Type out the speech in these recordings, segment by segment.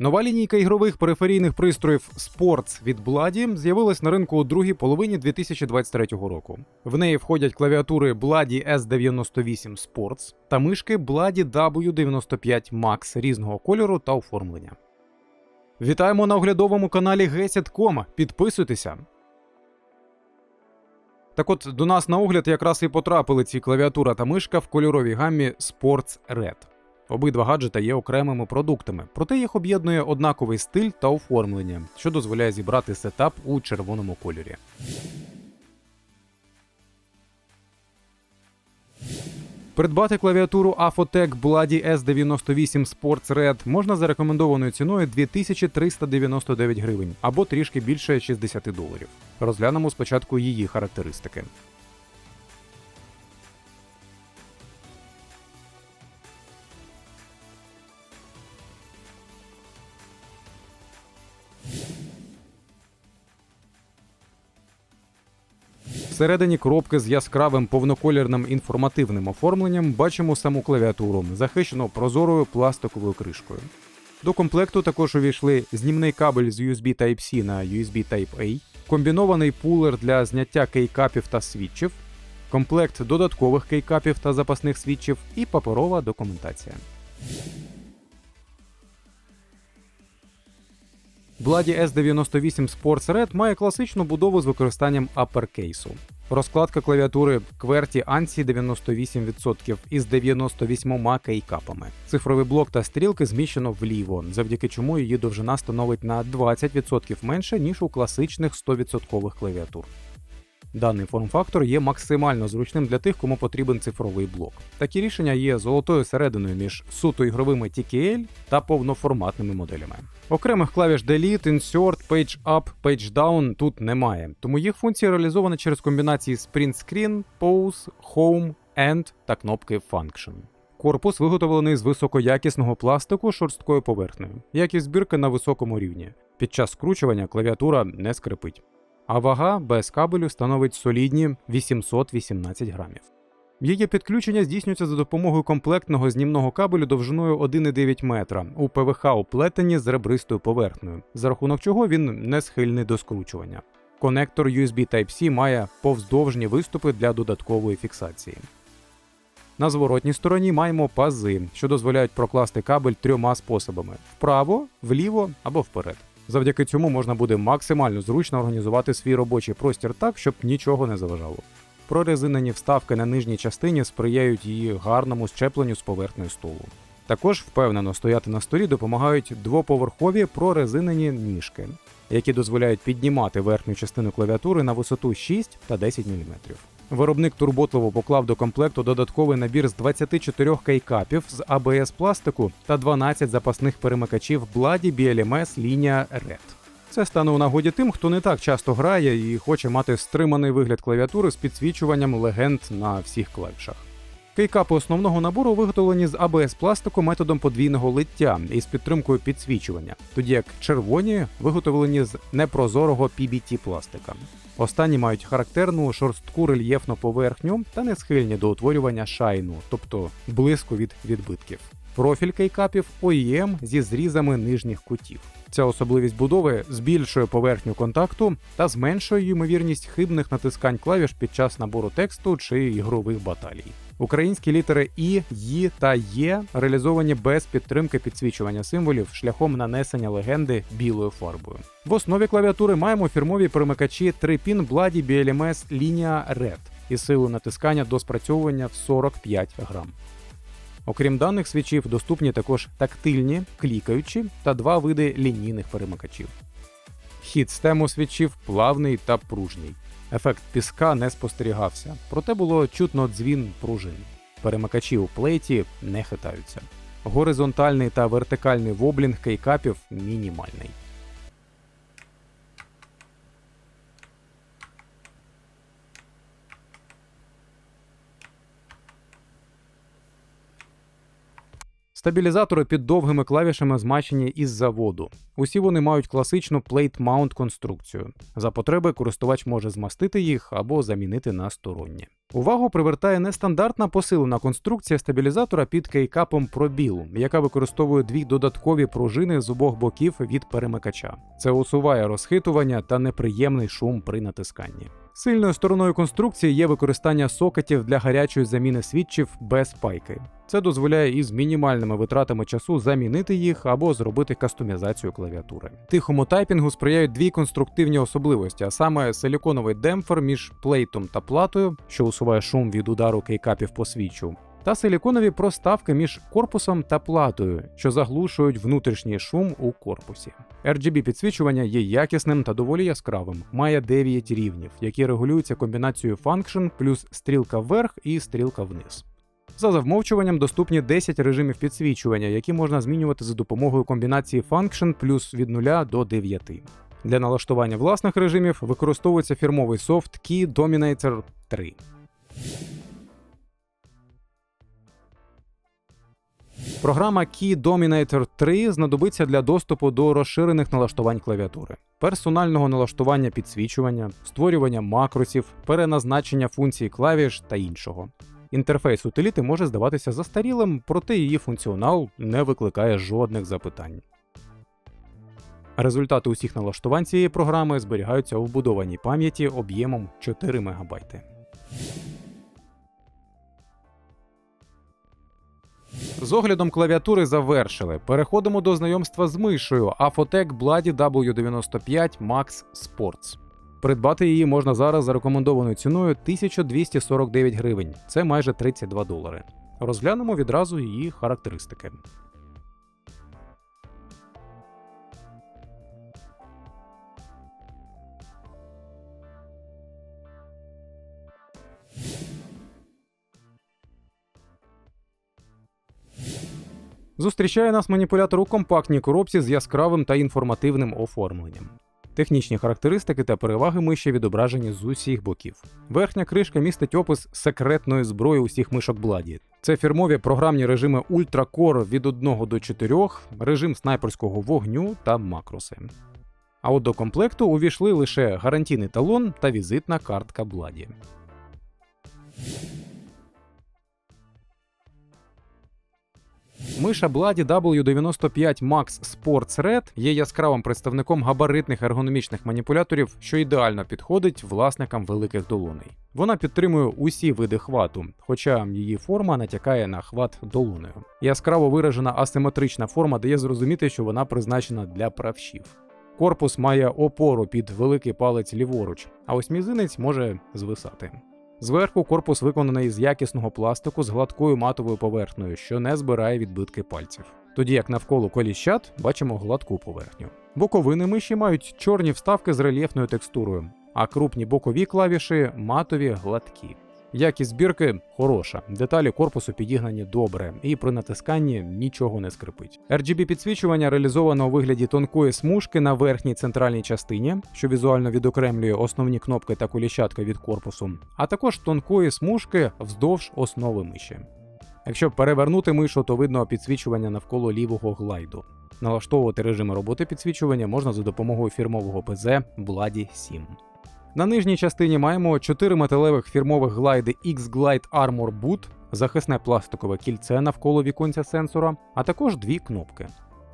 Нова лінійка ігрових периферійних пристроїв Sports від Bloody з'явилась на ринку у другій половині 2023 року. В неї входять клавіатури Bloody S98 Sports та мишки Bloody W95 Max різного кольору та оформлення. Вітаємо на оглядовому каналі Gesit.com. Підписуйтеся. Так от до нас на огляд якраз і потрапили ці клавіатура та мишка в кольоровій гаммі Sports Red. Обидва гаджета є окремими продуктами, проте їх об'єднує однаковий стиль та оформлення, що дозволяє зібрати сетап у червоному кольорі. Придбати клавіатуру Afotec Bloody S98 Sports Red можна за рекомендованою ціною 2399 гривень або трішки більше 60 доларів. Розглянемо спочатку її характеристики. Всередині коробки з яскравим повноколірним інформативним оформленням бачимо саму клавіатуру, захищену прозорою пластиковою кришкою. До комплекту також увійшли знімний кабель з USB Type-C на USB Type-A, комбінований пулер для зняття кейкапів та світчів, комплект додаткових кейкапів та запасних світчів і паперова документація. Bloody S98 Sports Red має класичну будову з використанням аперкейсу. Розкладка клавіатури QWERTY ANSI 98% із 98 кейкапами. Цифровий блок та стрілки зміщено вліво, завдяки чому її довжина становить на 20% менше, ніж у класичних 100% клавіатур. Даний форм-фактор є максимально зручним для тих, кому потрібен цифровий блок. Такі рішення є золотою серединою між суто ігровими TKL та повноформатними моделями. Окремих клавіш Delete, Insert, Page Up, Page Down тут немає, тому їх функції реалізовані через комбінації Sprint Screen, Pause, Home, End та кнопки Function. Корпус виготовлений з високоякісного пластику шорсткою поверхнею, як і збірка на високому рівні. Під час скручування клавіатура не скрипить а вага без кабелю становить солідні 818 грамів. Її підключення здійснюється за допомогою комплектного знімного кабелю довжиною 1,9 метра у ПВХ оплетені з ребристою поверхнею, за рахунок чого він не схильний до скручування. Конектор USB Type-C має повздовжні виступи для додаткової фіксації. На зворотній стороні маємо пази, що дозволяють прокласти кабель трьома способами: вправо, вліво або вперед. Завдяки цьому можна буде максимально зручно організувати свій робочий простір так, щоб нічого не заважало. Прорезинені вставки на нижній частині сприяють її гарному щепленню з поверхнею столу. Також впевнено стояти на столі допомагають двоповерхові прорезинені ніжки, які дозволяють піднімати верхню частину клавіатури на висоту 6 та 10 мм. Виробник турботливо поклав до комплекту додатковий набір з 24 кейкапів з АБС пластику та 12 запасних перемикачів Бладі BLMS лінія Red. Це стане у нагоді тим, хто не так часто грає і хоче мати стриманий вигляд клавіатури з підсвічуванням легенд на всіх клавішах. Кейкапи основного набору виготовлені з ABS пластику методом подвійного лиття із підтримкою підсвічування, тоді як червоні виготовлені з непрозорого PBT пластика. Останні мають характерну шорстку рельєфну поверхню та не схильні до утворювання шайну, тобто блиску від відбитків. Профіль кейкапів OEM зі зрізами нижніх кутів. Ця особливість будови збільшує поверхню контакту та зменшує ймовірність хибних натискань клавіш під час набору тексту чи ігрових баталій. Українські літери І, Ї та Є реалізовані без підтримки підсвічування символів шляхом нанесення легенди білою фарбою. В основі клавіатури маємо фірмові перемикачі 3-пін Bloody BLMS лінія Red із силою натискання до спрацьовування в 45 грам. Окрім даних свічів, доступні також тактильні, клікаючі та два види лінійних перемикачів. Хід стему свічів плавний та пружний. Ефект піска не спостерігався, проте було чутно дзвін пружин. Перемикачі у плейті не хитаються. Горизонтальний та вертикальний воблінг кейкапів мінімальний. Стабілізатори під довгими клавішами змачені із заводу. Усі вони мають класичну plate mount конструкцію. За потреби користувач може змастити їх або замінити на сторонні. Увагу привертає нестандартна посилена конструкція стабілізатора під кейкапом пробілу, яка використовує дві додаткові пружини з обох боків від перемикача. Це усуває розхитування та неприємний шум при натисканні. Сильною стороною конструкції є використання сокетів для гарячої заміни свідчів без пайки. Це дозволяє із мінімальними витратами часу замінити їх або зробити кастомізацію клавіатури. Тихому тайпінгу сприяють дві конструктивні особливості, а саме силіконовий демпфер між плейтом та платою, що усуває шум від удару кейкапів по свічу, та силіконові проставки між корпусом та платою, що заглушують внутрішній шум у корпусі. RGB підсвічування є якісним та доволі яскравим, має 9 рівнів, які регулюються комбінацією Function плюс стрілка вверх і стрілка вниз. За завмовчуванням доступні 10 режимів підсвічування, які можна змінювати за допомогою комбінації Function плюс від 0 до 9. Для налаштування власних режимів використовується фірмовий софт Key Dominator 3. Програма Key Dominator 3 знадобиться для доступу до розширених налаштувань клавіатури, персонального налаштування підсвічування, створювання макросів, переназначення функцій клавіш та іншого. Інтерфейс утиліти може здаватися застарілим, проте її функціонал не викликає жодних запитань. Результати усіх налаштувань цієї програми зберігаються у вбудованій пам'яті об'ємом 4 МБ. З оглядом клавіатури завершили. Переходимо до знайомства з мишею Afotec Bloody W95 Max Sports. Придбати її можна зараз за рекомендованою ціною 1249 гривень. Це майже 32 долари. Розглянемо відразу її характеристики. Зустрічає нас маніпулятор у компактній коробці з яскравим та інформативним оформленням. Технічні характеристики та переваги миші відображені з усіх боків. Верхня кришка містить опис секретної зброї усіх мишок Бладі. Це фірмові програмні режими Ultra Core від 1 до 4, режим снайперського вогню та макроси. А от до комплекту увійшли лише гарантійний талон та візитна картка Бладі. Миша Bloody W95 Max Sports Red є яскравим представником габаритних ергономічних маніпуляторів, що ідеально підходить власникам великих долоней. Вона підтримує усі види хвату, хоча її форма натякає на хват долонею. Яскраво виражена асиметрична форма дає зрозуміти, що вона призначена для правшів. Корпус має опору під великий палець ліворуч, а ось мізинець може звисати. Зверху корпус виконаний з якісного пластику з гладкою матовою поверхнею, що не збирає відбитки пальців. Тоді як навколо коліщат бачимо гладку поверхню. Боковини миші мають чорні вставки з рельєфною текстурою, а крупні бокові клавіші матові гладкі. Якість збірки хороша, деталі корпусу підігнані добре, і при натисканні нічого не скрипить. RGB підсвічування реалізовано у вигляді тонкої смужки на верхній центральній частині, що візуально відокремлює основні кнопки та коліщатка від корпусу, а також тонкої смужки вздовж основи миші. Якщо перевернути мишу, то видно підсвічування навколо лівого глайду. Налаштовувати режими роботи підсвічування можна за допомогою фірмового ПЗ Bloody 7. На нижній частині маємо 4 металевих фірмових глайди X-Glide Armor Boot, захисне пластикове кільце навколо віконця сенсора, а також дві кнопки.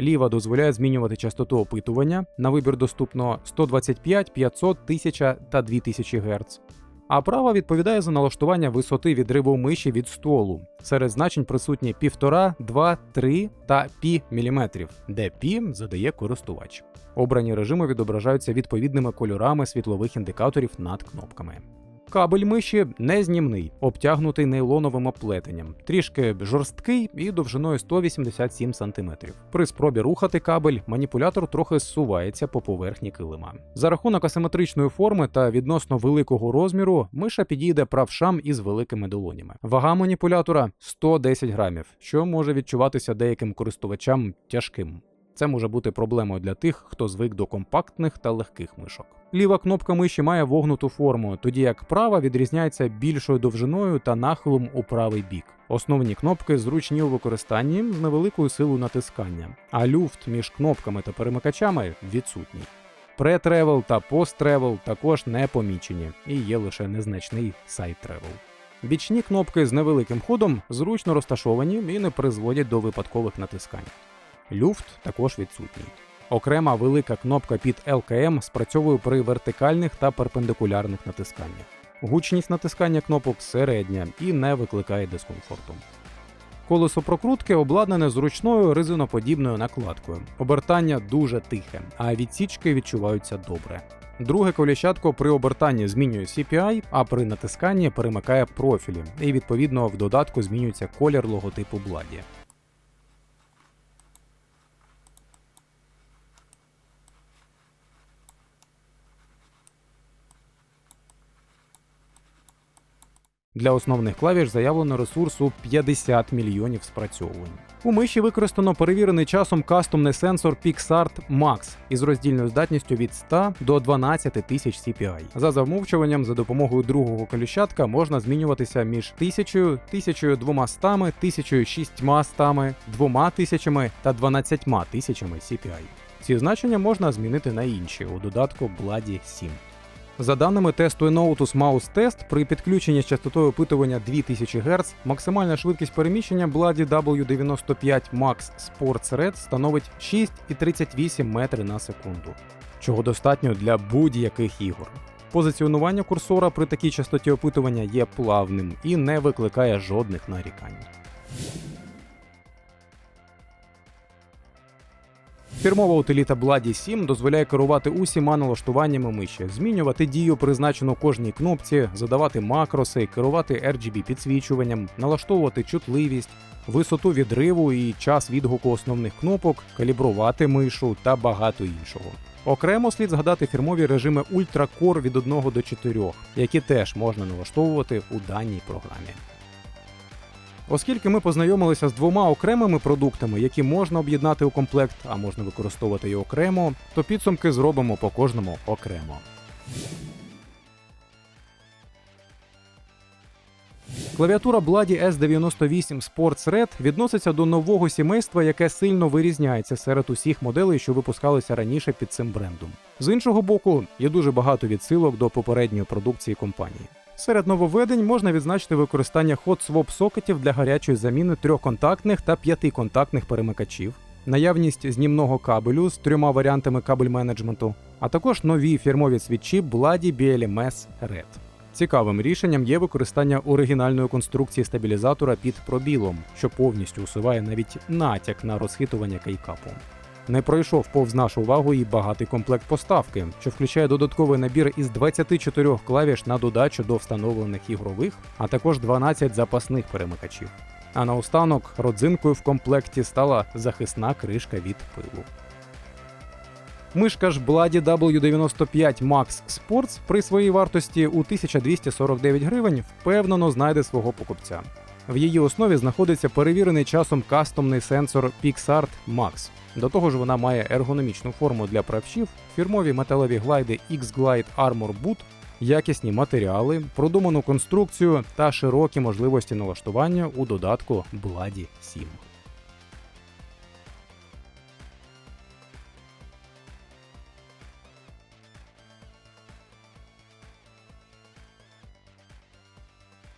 Ліва дозволяє змінювати частоту опитування. На вибір доступно 125, 500, 1000 та 2000 Гц а права відповідає за налаштування висоти відриву миші від столу. Серед значень присутні 1,5, 2, 3 та пі міліметрів, де пі задає користувач. Обрані режими відображаються відповідними кольорами світлових індикаторів над кнопками. Кабель миші незнімний, обтягнутий нейлоновим оплетенням, трішки жорсткий і довжиною 187 см. При спробі рухати кабель маніпулятор трохи зсувається по поверхні килима. За рахунок асиметричної форми та відносно великого розміру миша підійде правшам із великими долонями. Вага маніпулятора 110 грамів, що може відчуватися деяким користувачам тяжким. Це може бути проблемою для тих, хто звик до компактних та легких мишок. Ліва кнопка миші має вогнуту форму, тоді як права відрізняється більшою довжиною та нахилом у правий бік. Основні кнопки зручні у використанні з невеликою силою натискання, а люфт між кнопками та перемикачами відсутній. Пре-тревел та пост-тревел також не помічені і є лише незначний сайт-тревел. Бічні кнопки з невеликим ходом зручно розташовані і не призводять до випадкових натискань. Люфт також відсутній. Окрема велика кнопка під LKM спрацьовує при вертикальних та перпендикулярних натисканнях. Гучність натискання кнопок середня і не викликає дискомфорту. Колесо прокрутки обладнане зручною резиноподібною накладкою. Обертання дуже тихе, а відсічки відчуваються добре. Друге коліщатко при обертанні змінює CPI, а при натисканні перемикає профілі, і відповідно в додатку змінюється колір логотипу Бладі. Для основних клавіш заявлено ресурсу 50 мільйонів спрацьовувань. У миші використано перевірений часом кастомний сенсор PixArt Max із роздільною здатністю від 100 до 12 тисяч CPI. За замовчуванням, за допомогою другого коліщатка можна змінюватися між 1000, 1200, 1600, 2000 та 12 тисячами CPI. Ці значення можна змінити на інші у додатку Bloody 7. За даними тесту Enotus Mouse Test, при підключенні з частотою опитування 2000 Гц максимальна швидкість переміщення Bloody W95 Max Sports Red становить 6,38 метри на секунду, чого достатньо для будь-яких ігор. Позиціонування курсора при такій частоті опитування є плавним і не викликає жодних нарікань. Фірмова утиліта Bloody 7 дозволяє керувати усіма налаштуваннями миші, змінювати дію, призначену кожній кнопці, задавати макроси, керувати RGB підсвічуванням, налаштовувати чутливість, висоту відриву і час відгуку основних кнопок, калібрувати мишу та багато іншого. Окремо слід згадати фірмові режими Ultra Core від 1 до 4, які теж можна налаштовувати у даній програмі. Оскільки ми познайомилися з двома окремими продуктами, які можна об'єднати у комплект, а можна використовувати і окремо, то підсумки зробимо по кожному окремо. Клавіатура Bloody S98 Sports Red відноситься до нового сімейства, яке сильно вирізняється серед усіх моделей, що випускалися раніше під цим брендом. З іншого боку, є дуже багато відсилок до попередньої продукції компанії. Серед нововведень можна відзначити використання hot-swap сокетів для гарячої заміни трьохконтактних та п'ятиконтактних перемикачів, наявність знімного кабелю з трьома варіантами кабель менеджменту, а також нові фірмові свічі Bloody BLMS Red. Цікавим рішенням є використання оригінальної конструкції стабілізатора під пробілом, що повністю усуває навіть натяк на розхитування кейкапу. Не пройшов повз нашу увагу і багатий комплект поставки, що включає додатковий набір із 24 клавіш на додачу до встановлених ігрових, а також 12 запасних перемикачів. А наостанок родзинкою в комплекті стала захисна кришка від пилу. Мишка ж Bloody W95 Max Sports при своїй вартості у 1249 гривень впевнено знайде свого покупця. В її основі знаходиться перевірений часом кастомний сенсор PixArt Max. До того ж, вона має ергономічну форму для правшів, фірмові металеві глайди X-Glide Armor Boot, якісні матеріали, продуману конструкцію та широкі можливості налаштування у додатку Bloody 7.